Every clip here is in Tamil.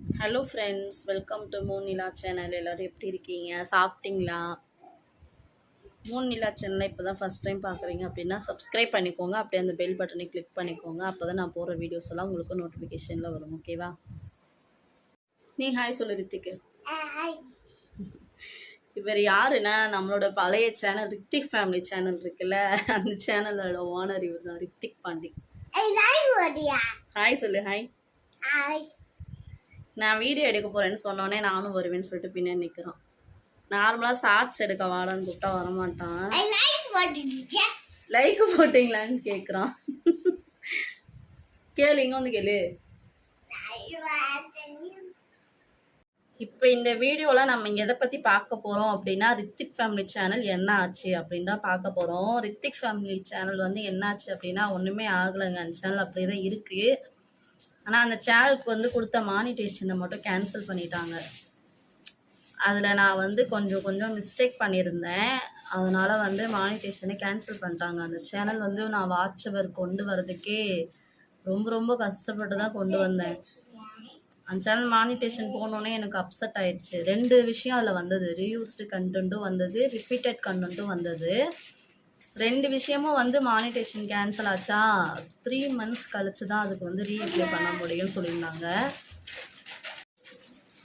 Hello friends welcome to moon Nila channel எல்லோரும் எப்படி இருக்கீங்க? சாப்பிட்டீங்களா? மூன் நிலா சேனலை இப்போ தான் ஃபஸ்ட் டைம் பார்க்குறீங்க அப்படின்னா சப்ஸ்கிரைப் பண்ணிக்கோங்க. அப்படியே அந்த பெல் பட்டனை கிளிக் பண்ணிக்கோங்க. அப்போ தான் நான் போகிற வீடியோஸ் எல்லாம் உங்களுக்கு நோட்டிஃபிகேஷனில் வரும். ஓகேவா நீ ஹாய் சொல்லு ரித்திக்கு. இவர் யாருன்னா நம்மளோட பழைய சேனல் ரித்திக் ஃபேமிலி சேனல் இருக்குல்ல அந்த சேனலோட ஓனர் இவர் தான் ரித்திக் பாண்டி. ஹாய் சொல்லு ஹாய் நான் வீடியோ எடுக்க போகிறேன்னு சொன்னோடனே நானும் வருவேன்னு சொல்லிட்டு பின்னாடி நிற்கிறான் நார்மலாக ஷார்ட்ஸ் எடுக்க வாடான்னு கூப்பிட்டா வரமாட்டான். லைக் போட்டிங்களான்னு கேட்குறான் கேளு இங்கே வந்து கேளு. இப்போ இந்த வீடியோவில் நம்ம இங்கே எதை பற்றி பார்க்க போகிறோம் அப்படின்னா ரித்திக் ஃபேமிலி சேனல் என்ன ஆச்சு அப்படின்னு தான் பார்க்க போகிறோம் ரித்திக் ஃபேமிலி சேனல் வந்து என்னாச்சு அப்படின்னா ஒன்றுமே ஆகலைங்க. அந்த சேனல் அப்படியே தான் இருக்குது ஆனால் அந்த சேனலுக்கு வந்து கொடுத்த மானிட்டேஷனை மட்டும் கேன்சல் பண்ணிட்டாங்க. அதில் நான் வந்து கொஞ்சம் கொஞ்சம் மிஸ்டேக் பண்ணியிருந்தேன். அதனால் வந்து மானிட்டேஷனை கேன்சல் பண்ணிட்டாங்க. அந்த சேனல் வந்து நான் வாட்சவர் கொண்டு வரதுக்கே ரொம்ப ரொம்ப கஷ்டப்பட்டு தான் கொண்டு வந்தேன். அந்த சேனல் மானிட்டேஷன் போனோடனே எனக்கு அப்செட் ஆயிடுச்சு. ரெண்டு விஷயம் அதில் வந்தது. ரீயூஸ்டு கண்டென்ட்டும் வந்தது ரிப்பீட்டட் கண்டென்ட்டும் வந்தது. ரெண்டு விஷயமும் வந்து மானிட்டேஷன் கேன்சல் ஆச்சா? த்ரீ மந்த்ஸ் கழிச்சு தான் அதுக்கு வந்து ரீஅப்ளை பண்ண முடியும்னு சொல்லியிருந்தாங்க.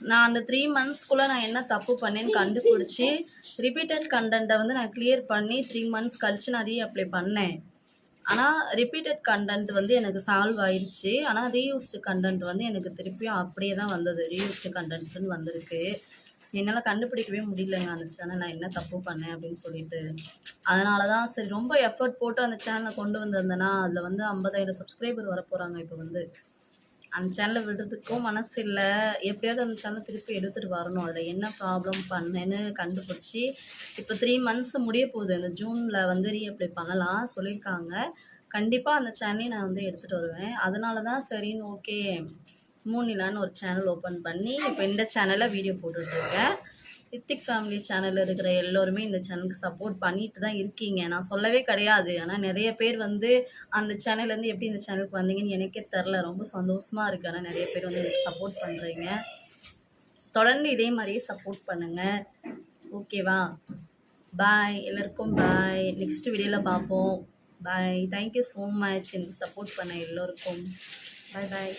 நான் அந்த த்ரீ மந்த்ஸ்க்குள்ளே நான் என்ன தப்பு பண்ணேன்னு கண்டுபிடிச்சி ரிப்பீட்டட் கண்டென்ட்டை வந்து நான் கிளியர் பண்ணி த்ரீ மந்த்ஸ் கழிச்சு நான் ரீஅப்ளை பண்ணேன். ஆனால் ரிப்பீட்டட் கண்டென்ட் வந்து எனக்கு சால்வ் ஆயிடுச்சு ஆனால் ரீயூஸ்டு கண்டென்ட் வந்து எனக்கு திருப்பியும் அப்படியே தான் வந்தது. ரீயூஸ்டு கண்டென்ட்னு வந்திருக்கு. என்னால் கண்டுபிடிக்கவே முடியலங்க அந்த சேனல் நான் என்ன தப்பு பண்ணேன் அப்படின்னு சொல்லிட்டு. அதனால தான் சரி ரொம்ப எஃபர்ட் போட்டு அந்த சேனலை கொண்டு வந்திருந்தேன்னா அதில் வந்து ஐம்பதாயிரம் சப்ஸ்கிரைபர் வர போகிறாங்க இப்போ வந்து. அந்த சேனலை விடுறதுக்கும் மனசு இல்லை. எப்படியாவது அந்த சேனலை திருப்பி எடுத்துகிட்டு வரணும். அதில் என்ன ப்ராப்ளம் பண்ணேன்னு கண்டுபிடிச்சி இப்போ த்ரீ மந்த்ஸ் முடிய போகுது. இந்த ஜூனில் வந்து ரீஅப்ளை பண்ணலாம் சொல்லியிருக்காங்க. கண்டிப்பாக அந்த சேனலையும் நான் வந்து எடுத்துகிட்டு வருவேன். அதனால தான் சரின்னு ஓகே மூணிலான்னு ஒரு சேனல் ஓப்பன் பண்ணி இப்போ இந்த சேனலில் வீடியோ போட்டுட்ருக்கேன். ரித்திக் ஃபேமிலி சேனலில் இருக்கிற எல்லோருமே இந்த சேனலுக்கு சப்போர்ட் பண்ணிட்டு தான் இருக்கீங்க. நான் சொல்லவே கிடையாது. ஆனால் நிறைய பேர் வந்து அந்த சேனல்லேருந்து எப்படி இந்த சேனலுக்கு வந்தீங்கன்னு எனக்கே தெரில ரொம்ப சந்தோஷமாக இருக்குது ஆனால் நிறைய பேர் வந்து எனக்கு சப்போர்ட் பண்ணுறீங்க தொடர்ந்து இதே மாதிரியே சப்போர்ட் பண்ணுங்கள் ஓகேவா பாய் எல்லாருக்கும் பாய் நெக்ஸ்ட் வீடியோவில் பார்ப்போம். Bye thank you so much எனக்கு சப்போர்ட் பண்ண எல்லோருக்கும். பாய் பாய்